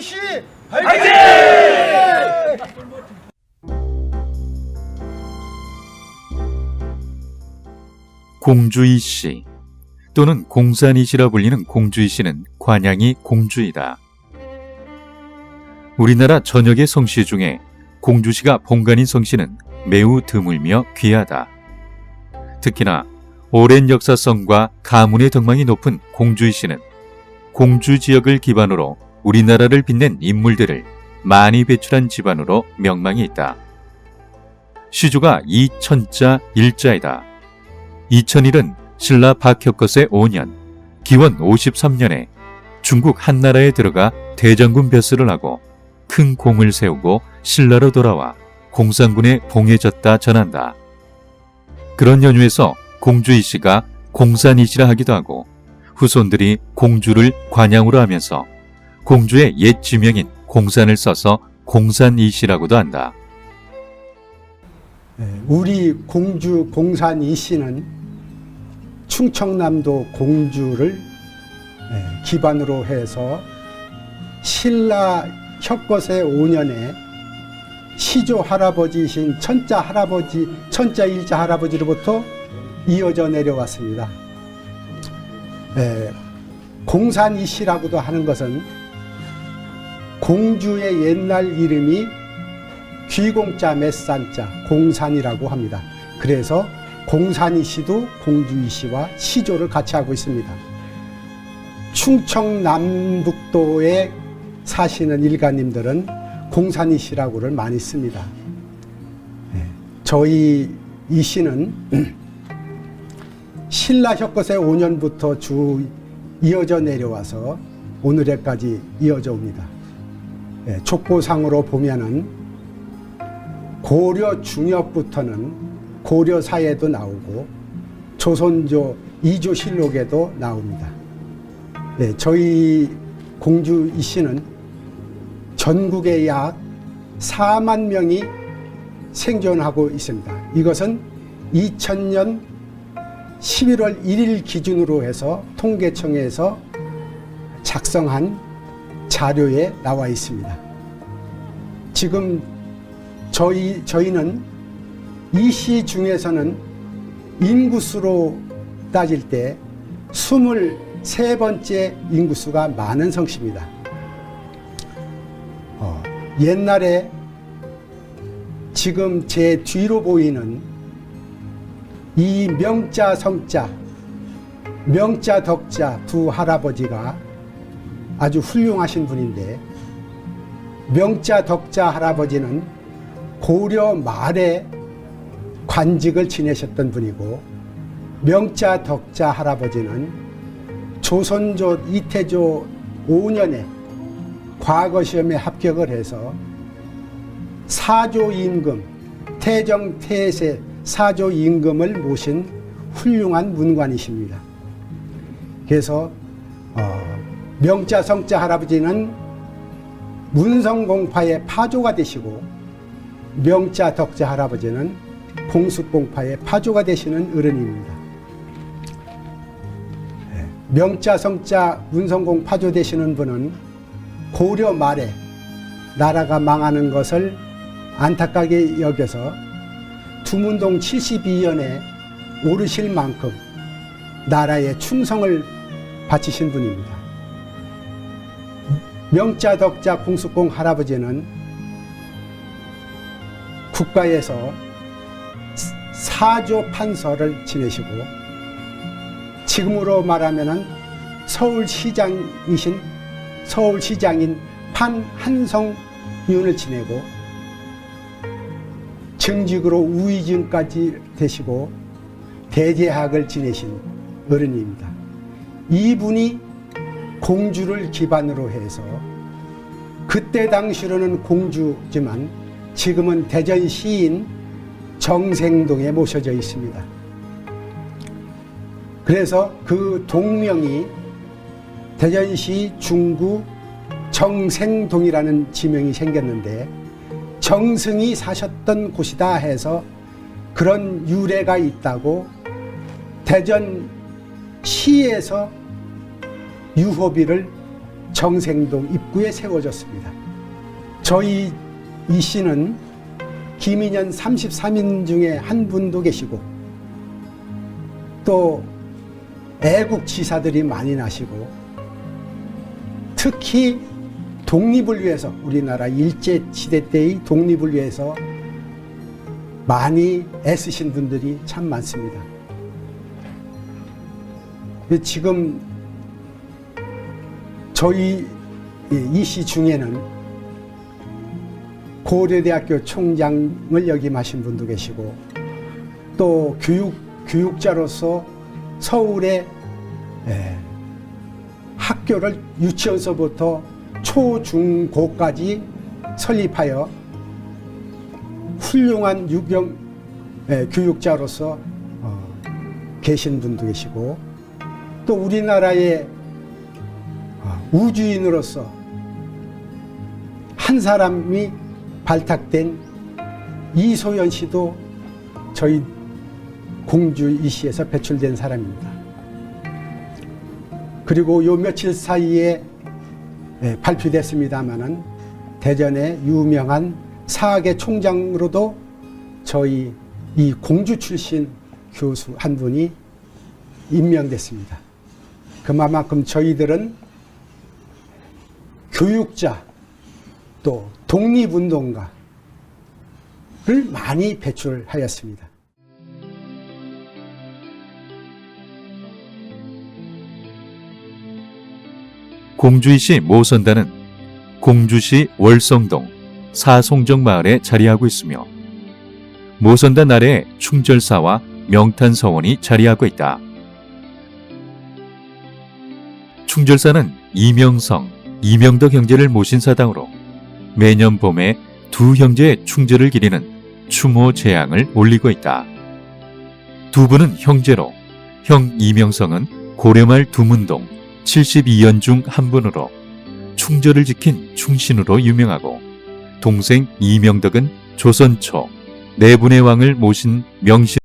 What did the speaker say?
공주이씨 화이팅! 공주이 씨 또는 공산이 씨라 불리는 공주이 씨는 관양이 공주이다. 우리나라 전역의 성씨 중에 공주시가 본관인 성씨는 매우 드물며 귀하다. 특히나 오랜 역사성과 가문의 덕망이 높은 공주이 씨는 공주 지역을 기반으로 우리나라를 빛낸 인물들을 많이 배출한 집안으로 명망이 있다. 시조가 이천자 일자이다. 2001은 신라 박혁것의 5년, 기원 53년에 중국 한나라에 들어가 대장군 벼슬을 하고 큰 공을 세우고 신라로 돌아와 공산군에 봉해졌다 전한다. 그런 연유에서 공주이 씨가 공산이시라 하기도 하고 후손들이 공주를 관양으로 하면서 공주의 옛 지명인 공산을 써서 공산이시라고도 한다. 예, 우리 공주 공산 이 씨는 충청남도 공주를 예, 기반으로 해서 신라 혁것의 5년에 시조 할아버지이신 천자 할아버지, 천자 일자 할아버지로부터 이어져 내려왔습니다. 예, 공산 이 씨라고도 하는 것은 공주의 옛날 이름이 귀공자 맷산자 공산이라고 합니다. 그래서 공산이 씨도 공주이 씨와 시조를 같이 하고 있습니다. 충청 남북도에 사시는 일가님들은 공산이 씨라고를 많이 씁니다. 네, 저희 이 씨는 신라 혁것의 5년부터 주 이어져 내려와서 오늘에까지 이어져 옵니다. 예, 족보상으로 보면은 고려 중엽부터는 고려 사에도 나오고 조선조 이조실록에도 나옵니다. 네, 저희 공주 이 씨는 전국에 약 4만 명이 생존하고 있습니다. 이것은 2000년 11월 1일 기준으로 해서 통계청에서 작성한 자료에 나와 있습니다. 지금 저희, 저희는 이 시 중에서는 인구수로 따질 때 23번째 인구수가 많은 성씨입니다. 어, 옛날에 지금 제 뒤로 보이는 이 명자 성자, 명자 덕자 두 할아버지가 아주 훌륭하신 분인데 명자 덕자 할아버지는 고려 말에 관직을 지내셨던 분이고 명자 덕자 할아버지는 조선조 이태조 5년에 과거 시험에 합격을 해서 사조 임금 태정 태세 사조 임금을 모신 훌륭한 문관이십니다. 그래서 어, 명자 성자 할아버지는 문성공파의 파조가 되시고 명자 덕자 할아버지는 공수공파의 파조가 되시는 어른입니다. 예, 명자 성자 문성공 파조 되시는 분은 고려 말에 나라가 망하는 것을 안타깝게 여겨서 두문동 72년에 오르실 만큼 나라에 충성을 바치신 분입니다. 명자 덕자 공수공 할아버지는 국가에서 사조 판서를 지내시고 지금으로 말하면은 서울시장이신 서울시장인 판한성윤을 지내고 정직으로 우의증까지 되시고 대제학을 지내신 어른입니다. 이분이 공주를 기반으로 해서 그때 당시로는 공주지만 지금은 대전 시인 정생동에 모셔져 있습니다. 그래서 그 동명이 대전시 중구 정생동이라는 지명이 생겼는데 정승이 사셨던 곳이다 해서 그런 유래가 있다고 대전 시에서 유호비를 정생동 입구에 세워졌습니다. 저희 이 씨는 김인현 33인 중에 한 분도 계시고 또 애국 지사들이 많이 나시고 특히 독립을 위해서 우리나라 일제 시대 때의 독립을 위해서 많이 애쓰신 분들이 참 많습니다. 지금 저희 이 시 중에는 고려대학교 총장을 역임하신 분도 계시고 또 교육 교육자로서 서울에 에, 학교를 유치원서부터 초중고까지 설립하여 훌륭한 유경 에, 교육자로서 어, 계신 분도 계시고 또 우리나라의 어, 우주인으로서 한 사람이 발탁된 이소연 씨도 저희 공주 이시에서 배출된 사람입니다. 그리고 요 며칠 사이에 예, 발표됐습니다마는 대전의 유명한 사학의 총장으로도 저희 이 공주 출신 교수 한 분이 임명됐습니다. 그만큼 저희들은 교육자 또 독립운동가를 많이 배출하였습니다. 공주이시 모선단은 공주시 월성동 사송정 마을에 자리하고 있으며 모선단 아래에 충절사와 명탄서원이 자리하고 있다. 충절사는 이명성, 이명덕 형제를 모신 사당으로 매년 봄에 두 형제의 충절을 기리는 추모 제양을 올리고 있다. 두 분은 형제로 형 이명성은 고려말 두문동 72연 중 한 분으로 충절을 지킨 충신으로 유명하고 동생 이명덕은 조선 초 네 분의 왕을 모신 명신